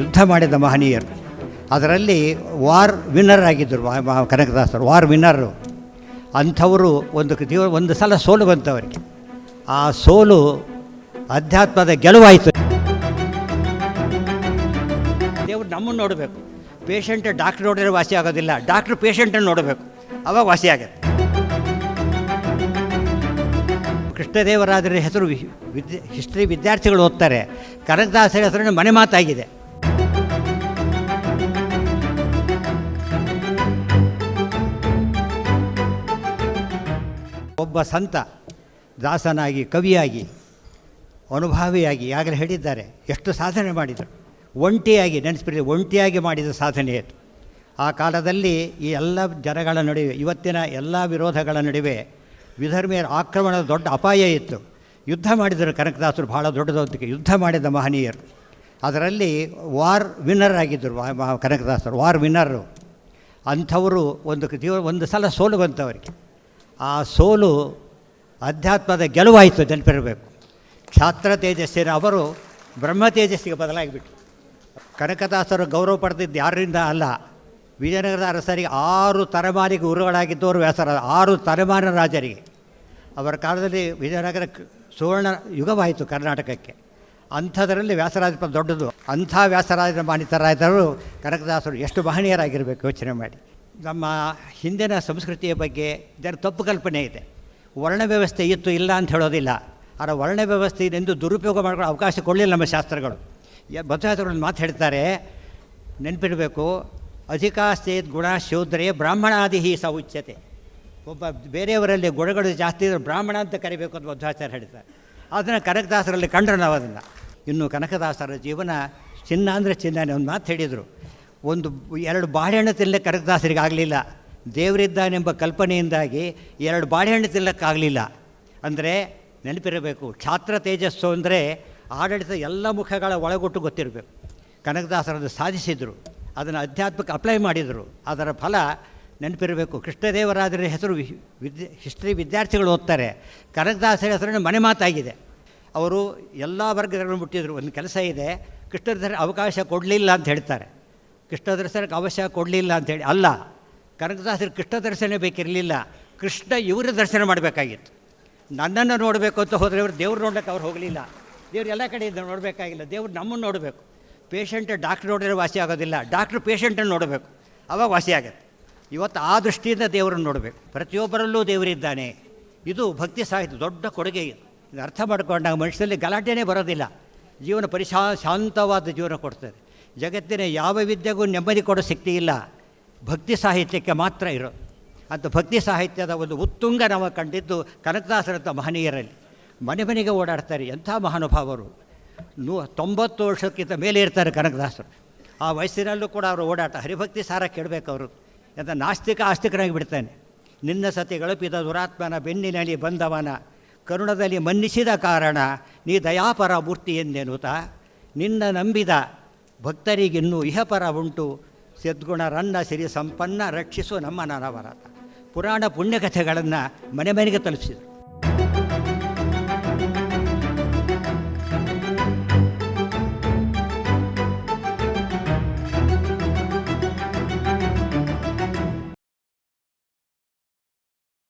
ಯುದ್ಧ ಮಾಡಿದ ಮಹನೀಯರು. ಅದರಲ್ಲಿ ವಾರ್ ವಿನ್ನರ್ ಆಗಿದ್ದರು ಕನಕದಾಸರು, ವಾರ್ ವಿನ್ನರು. ಅಂಥವರು ಒಂದು ಒಂದು ಸಲ ಸೋಲು ಬಂತವರಿಗೆ. ಆ ಸೋಲು ಅಧ್ಯಾತ್ಮದ ಗೆಲುವಾಯಿತು. ದೇವರು ನಮ್ಮನ್ನು ನೋಡಬೇಕು. ಪೇಷಂಟ್ ಡಾಕ್ಟ್ರ್ ನೋಡಿದ್ರೆ ವಾಸಿ ಆಗೋದಿಲ್ಲ. ಡಾಕ್ಟ್ರ್ ಪೇಷಂಟನ್ನು ನೋಡಬೇಕು. ಅವಾಗ ವಾಸಿ ಆಗುತ್ತೆ. ಕೃಷ್ಣದೇವರಾಜರ ಹೆಸರು ವಿದ್ಯೆ, ಹಿಸ್ಟ್ರಿ ವಿದ್ಯಾರ್ಥಿಗಳು ಓದ್ತಾರೆ. ಕನಕದಾಸರ ಹೆಸರಿನ ಮನೆ ಮಾತಾಗಿದೆ. ಒಬ್ಬ ಸಂತ, ದಾಸನಾಗಿ, ಕವಿಯಾಗಿ, ಅನುಭಾವಿಯಾಗಿ ಆಗಲೇ ಹೇಳಿದ್ದಾರೆ. ಎಷ್ಟು ಸಾಧನೆ ಮಾಡಿದರು. ಒಂಟಿಯಾಗಿ, ನೆನೆಸ್ಬಿಡಿ, ಒಂಟಿಯಾಗಿ ಮಾಡಿದ ಸಾಧನೆ ಅದು. ಆ ಕಾಲದಲ್ಲಿ ಈ ಎಲ್ಲ ಜನಗಳ ನಡುವೆ, ಇವತ್ತಿನ ಎಲ್ಲ ವಿರೋಧಗಳ ನಡುವೆ ವಿಧರ್ಮೀಯರ ಆಕ್ರಮಣದ ದೊಡ್ಡ ಅಪಾಯ ಇತ್ತು. ಯುದ್ಧ ಮಾಡಿದರು ಕನಕದಾಸರು ಭಾಳ ದೊಡ್ಡದೊಂದಿಗೆ ಯುದ್ಧ ಮಾಡಿದ ಮಹನೀಯರು. ಅದರಲ್ಲಿ ವಾರ್ ವಿನ್ನರ್ ಆಗಿದ್ದರು ಕನಕದಾಸರು, ವಾರ್ ವಿನ್ನರು. ಅಂಥವರು ಒಂದು ಒಂದು ಸಲ ಸೋಲು ಬಂತು ಅವರಿಗೆ ಆ ಸೋಲು ಅಧ್ಯಾತ್ಮದ ಗೆಲುವಾಯಿತು ನೆನಪಿರಬೇಕು. ಕ್ಷಾತ್ರ ತೇಜಸ್ಸಿನ ಅವರು ಬ್ರಹ್ಮ ತೇಜಸ್ಸಿಗೆ ಬದಲಾಗಿಬಿಟ್ರು. ಕನಕದಾಸರು ಗೌರವ ಪಡೆದಿದ್ದು ಯಾರಿಂದ ಅಲ್ಲ, ವಿಜಯನಗರದ ಅರಸರಿಗೆ ಆರು ತಲೆಮಾರಿಗೆ ಗುರುಗಳಾಗಿದ್ದವರು ವ್ಯಾಸರ, ಆರು ತಲೆಮಾರಿನ ರಾಜರಿಗೆ. ಅವರ ಕಾಲದಲ್ಲಿ ವಿಜಯನಗರ ಸುವರ್ಣ ಯುಗವಾಯಿತು ಕರ್ನಾಟಕಕ್ಕೆ. ಅಂಥದರಲ್ಲಿ ವ್ಯಾಸರಾಜ ದೊಡ್ಡದು. ಅಂಥ ವ್ಯಾಸರಾಜನ ಮಾನಿತರಾದರು ಕನಕದಾಸರು ಎಷ್ಟು ಮಹನೀಯರಾಗಿರಬೇಕು ಯೋಚನೆ ಮಾಡಿ. ನಮ್ಮ ಹಿಂದಿನ ಸಂಸ್ಕೃತಿಯ ಬಗ್ಗೆ ಇದರ ತಪ್ಪು ಕಲ್ಪನೆ ಇದೆ. ವರ್ಣ ವ್ಯವಸ್ಥೆ ಇತ್ತು ಇಲ್ಲ ಅಂತ ಹೇಳೋದಿಲ್ಲ. ಆದರೆ ವರ್ಣ ವ್ಯವಸ್ಥೆ ಇದೆಂದು ದುರುಪಯೋಗ ಮಾಡ್ಕೊಳ್ಳೋ ಅವಕಾಶ ಕೊಡಲಿಲ್ಲ ನಮ್ಮ ಶಾಸ್ತ್ರಗಳು. ಒಂದು ಮಾತು ಹೇಳ್ತಾರೆ, ನೆನಪಿಡಬೇಕು ಅಧಿಕಾಸ್ತಿ ಗುಣ ಶೂದ್ರೇ ಬ್ರಾಹ್ಮಣಾದಿ ಸ ಉಚ್ಯತೆ. ಒಬ್ಬ ಬೇರೆಯವರಲ್ಲಿ ಗುಣಗಳು ಜಾಸ್ತಿ ಇದ್ದರೆ ಬ್ರಾಹ್ಮಣ ಅಂತ ಕರಿಬೇಕು ಅಂತ ಮಧ್ವಾಚಾರ್ಯ ಹೇಳ್ತಾರೆ ಅದನ್ನು ಕನಕದಾಸರಲ್ಲಿ ಕಂಡ್ರು ನಾವು ಅದನ್ನು ಇನ್ನು ಕನಕದಾಸರ ಜೀವನ ಚಿನ್ನ ಅಂದರೆ ಚಿನ್ನನೇ ಒಂದು ಮಾತು ಹೇಳಿದರು. ಒಂದು ಎರಡು ಬಾಳೆಹಣ್ಣು ತಿನ್ನಲಿಕ್ಕೆ ಕನಕದಾಸರಿಗಾಗಲಿಲ್ಲ ದೇವರಿದ್ದಾನೆಂಬ ಕಲ್ಪನೆಯಿಂದಾಗಿ ಎರಡು ಬಾಳೆಹಣ್ಣು ತಿನ್ನಲಿಕ್ಕಾಗಲಿಲ್ಲ ಅಂದರೆ ನೆನಪಿರಬೇಕು ಛಾತ್ರ ತೇಜಸ್ಸು ಅಂದರೆ ಆಡಳಿತ ಎಲ್ಲ ಮುಖಗಳ ಒಳಗೊಟ್ಟು ಗೊತ್ತಿರಬೇಕು. ಕನಕದಾಸರನ್ನು ಸಾಧಿಸಿದರು, ಅದನ್ನು ಅಧ್ಯಾತ್ಮಕ್ಕೆ ಅಪ್ಲೈ ಮಾಡಿದರು. ಅದರ ಫಲ ನೆನಪಿರಬೇಕು. ಕೃಷ್ಣದೇವರಾದರ ಹೆಸರು ವಿದ್ಯೆ, ಹಿಸ್ಟ್ರಿ ವಿದ್ಯಾರ್ಥಿಗಳು ಓದ್ತಾರೆ. ಕನಕದಾಸರ ಹೆಸರನ್ನು ಮನೆ ಮಾತಾಗಿದೆ. ಅವರು ಎಲ್ಲ ವರ್ಗಗಳನ್ನು ಮುಟ್ಟಿದ್ರು. ಒಂದು ಕೆಲಸ ಇದೆ ಕೃಷ್ಣದರ್ಶನ ಅವಕಾಶ ಕೊಡಲಿಲ್ಲ ಅಂತ ಹೇಳ್ತಾರೆ. ಕೃಷ್ಣ ದರ್ಶನಕ್ಕೆ ಅವಶ್ಯ ಕೊಡಲಿಲ್ಲ ಅಂಥೇಳಿ. ಅಲ್ಲ ಕನಕದಾಸರು ಕೃಷ್ಣ ದರ್ಶನ ಬೇಕಿರಲಿಲ್ಲ. ಕೃಷ್ಣ ಇವರ ದರ್ಶನ ಮಾಡಬೇಕಾಗಿತ್ತು. ನನ್ನನ್ನು ನೋಡಬೇಕು ಅಂತ ಹೋದರೆ ಇವರು ದೇವ್ರು ನೋಡೋಕ್ಕೆ ಅವ್ರು ಹೋಗಲಿಲ್ಲ. ದೇವ್ರು ಎಲ್ಲ ಕಡೆಯಿಂದ ನೋಡಬೇಕಾಗಿಲ್ಲ. ದೇವ್ರು ನಮ್ಮನ್ನು ನೋಡಬೇಕು. ಪೇಷಂಟ್ ಡಾಕ್ಟ್ರ್ ನೋಡಿದ್ರೆ ವಾಸಿ ಆಗೋದಿಲ್ಲ. ಡಾಕ್ಟ್ರ್ ಪೇಷಂಟನ್ನು ನೋಡಬೇಕು. ಅವಾಗ ವಾಸಿ ಆಗುತ್ತೆ. ಇವತ್ತು ಆ ದೃಷ್ಟಿಯಿಂದ ದೇವರನ್ನು ನೋಡಬೇಕು. ಪ್ರತಿಯೊಬ್ಬರಲ್ಲೂ ದೇವರಿದ್ದಾನೆ. ಇದು ಭಕ್ತಿ ಸಾಹಿತ್ಯ, ದೊಡ್ಡ ಕೊಡುಗೆ ಇದು. ಅರ್ಥ ಮಾಡ್ಕೊಂಡಾಗ ಮನುಷ್ಯರಲ್ಲಿ ಗಲಾಟೆನೇ ಬರೋದಿಲ್ಲ. ಜೀವನ ಪರಿಶಾ, ಶಾಂತವಾದ ಜೀವನ ಕೊಡ್ತದೆ. ಜಗತ್ತಿನ ಯಾವ ವಿದ್ಯೆಗೂ ನೆಮ್ಮದಿ ಕೊಡೋ ಶಕ್ತಿ ಇಲ್ಲ. ಭಕ್ತಿ ಸಾಹಿತ್ಯಕ್ಕೆ ಮಾತ್ರ ಇರೋದು ಅಂತ ಭಕ್ತಿ ಸಾಹಿತ್ಯದ ಒಂದು ಉತ್ತುಂಗ ನಾವು ಕಂಡಿದ್ದು ಕನಕದಾಸರಂಥ ಮಹನೀಯರಲ್ಲಿ. ಮನೆ ಮನೆಗೆ ಓಡಾಡ್ತಾರೆ ಎಂಥ ಮಹಾನುಭಾವರು. ನೂ ತೊಂಬತ್ತು ವರ್ಷಕ್ಕಿಂತ ಮೇಲೆ ಇರ್ತಾರೆ ಕನಕದಾಸರು. ಆ ವಯಸ್ಸಿನಲ್ಲೂ ಕೂಡ ಅವರು ಓಡಾಟ, ಹರಿಭಕ್ತಿ ಸಾರ ಕೇಳಬೇಕು ಅವರು. ಎಂತ ನಾಸ್ತಿಕ ಆಸ್ತಿಕನಾಗಿ ಬಿಡ್ತಾನೆ. ನಿನ್ನ ಸತಿ ಗಳಪಿದ ದುರಾತ್ಮನ ಬೆನ್ನಿನಲ್ಲಿ ಬಂದವನ, ಕರುಣದಲ್ಲಿ ಮನ್ನಿಸಿದ ಕಾರಣ ನೀ ದಯಾಪರ ಮೂರ್ತಿ ಎಂದೆನುತ ನಿನ್ನ ನಂಬಿದ ಭಕ್ತರಿಗಿನ್ನೂ ಇಹಪರ ಉಂಟು. ಸದ್ಗುಣ ರನ್ನ ಸಿರಿ ಸಂಪನ್ನ ರಕ್ಷಿಸು ನಮ್ಮ ನನವರತ ಪುರಾಣ ಪುಣ್ಯಕಥೆಗಳನ್ನು ಮನೆ ಮನೆಗೆ ತಲುಪಿಸಿದರು.